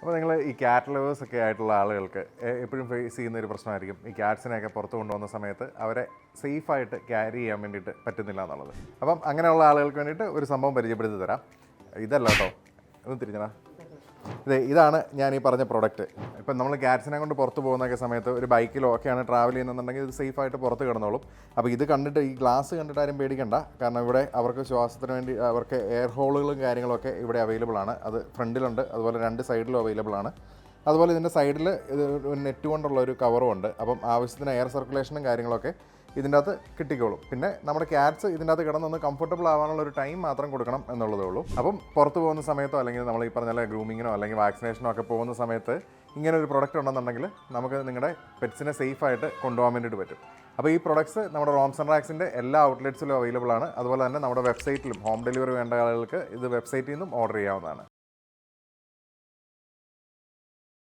അപ്പോൾ നിങ്ങൾ ഈ ക്യാറ്റ് ലവേഴ്സ് ഒക്കെ ആയിട്ടുള്ള ആളുകൾക്ക് എപ്പോഴും ഫേസ് ചെയ്യുന്ന ഒരു പ്രശ്നമായിരിക്കും. ഈ ക്യാറ്റ്സിനെയൊക്കെ പുറത്ത് കൊണ്ടുവന്ന സമയത്ത് അവരെ സേഫായിട്ട് ക്യാരി ചെയ്യാൻ വേണ്ടിയിട്ട് പറ്റുന്നില്ല എന്നുള്ളത്. അപ്പം അങ്ങനെയുള്ള ആളുകൾക്ക് വേണ്ടിയിട്ട് ഒരു സംഭവം പരിചയപ്പെടുത്തി തരാം. ഇതല്ല കേട്ടോ ഒന്ന് തിരിഞ്ഞടാ ഇത് ഇതാണ് ഞാൻ ഈ പറഞ്ഞ പ്രൊഡക്റ്റ് ഇപ്പം നമ്മൾ ക്യാറ്റ്സിനെ കൊണ്ട് പുറത്ത് പോകുന്നൊക്കെ സമയത്ത് ഒരു ബൈക്കിലോ ഒക്കെയാണ് ട്രാവൽ ചെയ്യുന്നുണ്ടെങ്കിൽ ഇത് സേഫായിട്ട് പുറത്ത് കിടന്നോളും. അപ്പോൾ ഇത് കണ്ടിട്ട് ഈ ഗ്ലാസ് കണ്ടിട്ട് ആരും പേടിക്കണ്ട. കാരണം ഇവിടെ അവർക്ക് ശ്വാസത്തിന് വേണ്ടി അവർക്ക് എയർ ഹോളുകളും കാര്യങ്ങളൊക്കെ ഇവിടെ അവൈലബിൾ ആണ്. അത് ഫ്രണ്ടിലുണ്ട് അതുപോലെ രണ്ട് സൈഡിലും അവൈലബിൾ ആണ്. അതുപോലെ ഇതിന്റെ സൈഡിൽ ഇത് നെറ്റ് കൊണ്ടുള്ള ഒരു കവറും ഉണ്ട്. അപ്പം ആവശ്യത്തിന് എയർ സർക്കുലേഷനും കാര്യങ്ങളൊക്കെ ഇതിന്റെ അകത്ത് കിട്ടിക്കോളും. പിന്നെ നമ്മുടെ ക്യാറ്റ്സ് ഇതിന്റെ അകത്ത് കിടന്നൊന്ന് കംഫർട്ടബിൾ ആവാനുള്ള ഒരു ടൈം മാത്രം കൊടുക്കണം എന്നുള്ളതേ ഉള്ളൂ. അപ്പം പുറത്ത് പോകുന്ന സമയത്തോ അല്ലെങ്കിൽ നമ്മൾ ഈ പറഞ്ഞ ഗ്രൂമിങ്ങിനോ അല്ലെങ്കിൽ വാക്സിനേഷനോ ഒക്കെ പോകുന്ന സമയത്ത് ഇങ്ങനെ ഒരു പ്രൊഡക്റ്റ് ഉണ്ടെന്നുണ്ടെങ്കിൽ നമുക്ക് നിങ്ങളുടെ പെറ്റ്സിനെ സേഫായിട്ട് കൊണ്ടുപോകാൻ വേണ്ടിയിട്ട് പറ്റും. അപ്പോൾ ഈ പ്രൊഡക്ട്സ് നമ്മുടെ റോംസൺ റാക്സിന്റെ എല്ലാ ഔട്ട്ലെറ്റ്സിലും അവൈലബിൾ ആണ്. അതുപോലെ തന്നെ നമ്മുടെ വെബ്സൈറ്റിലും ഹോം ഡെലിവറി വേണ്ട ആളുകൾക്ക് ഇത് വെബ്സൈറ്റിൽ നിന്നും ഓർഡർ ചെയ്യാവുന്നതാണ്.